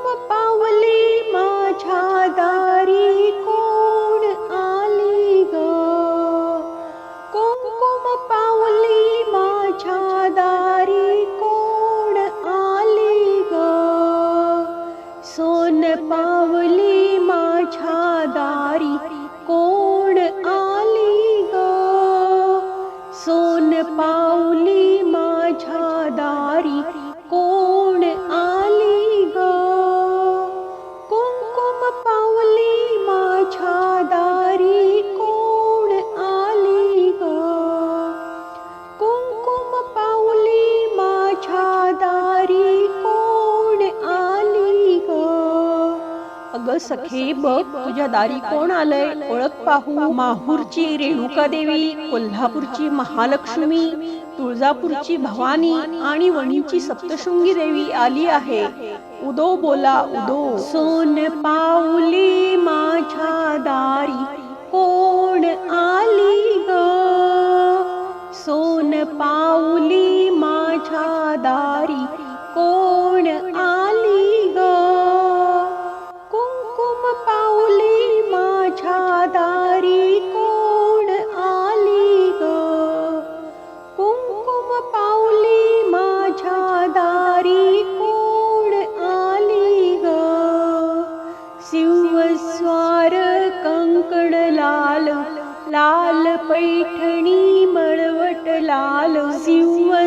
uma pausa अगं सखे बघ तुझ्या दारी कोण आलंय? ओळख पाहू. माहूरची रेणुका देवी कोल्हापूरची महालक्ष्मी तुळजापूरची भवानी आणि वणीची सप्तशृंगी देवी आली आहे. उदो बोला उदो. सोन पाऊली माझ्या दारी कोण आली?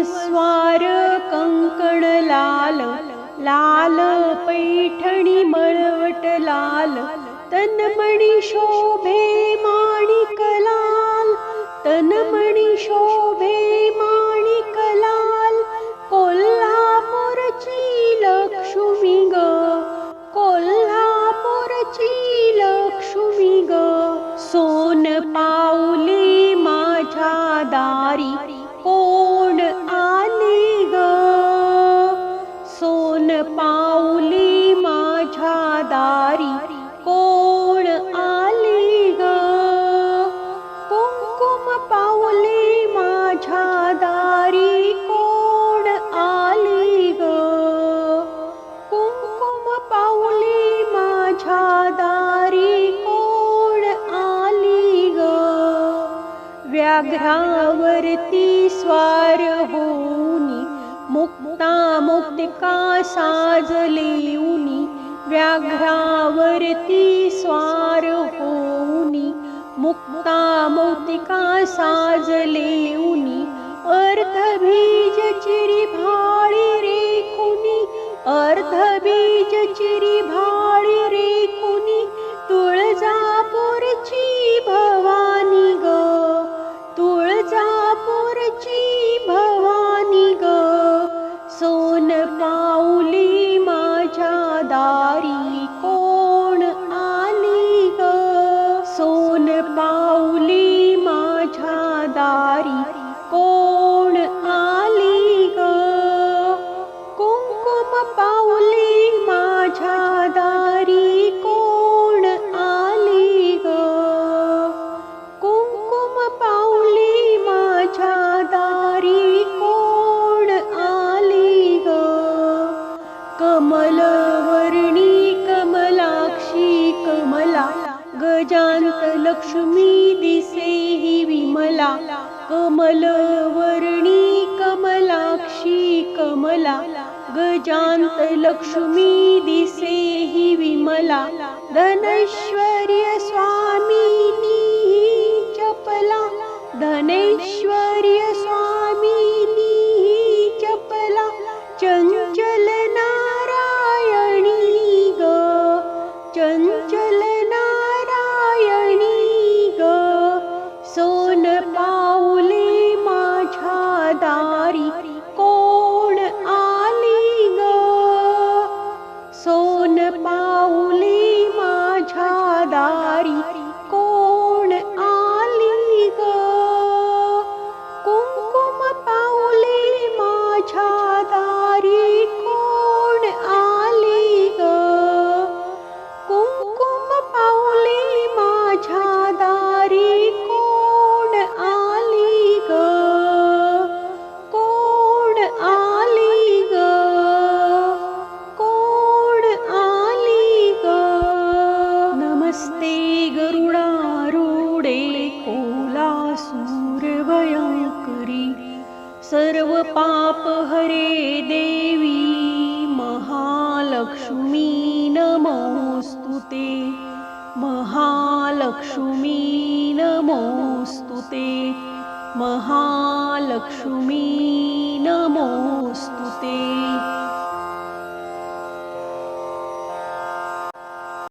स्वार कङ्कण लाल पैठणी मळवट लाल पैठण शोभे मा पाऊली माझ्या दारी कोण आली ग? कुंकुम पाऊली माझ्या दारी कोण आली ग? कुंकुम पाऊली माझ्या दारी कोण आली ग? व्याघ्रावरती स्वार होऊनी मुक्ता मुक्तिका साजलेऊनी व्याघ्रावरती स्वार होऊनी मुक्ता मुक्तिका साजलेऊनी अर्ध बीज चिरी भाळी रेखुनी अर्ध बीज चिरी মনে পাউল गजांत लक्ष्मी दिसे विमला कमलवर्णी कमलाक्षी कमला गजांत लक्ष्मी दिसे ही विमला धनैश्वर्य पाप हरे देवी महालक्ष्मी नमोस्तुते महालक्ष्मी नमोस्तुते महालक्ष्मी नमोऽस्तु ते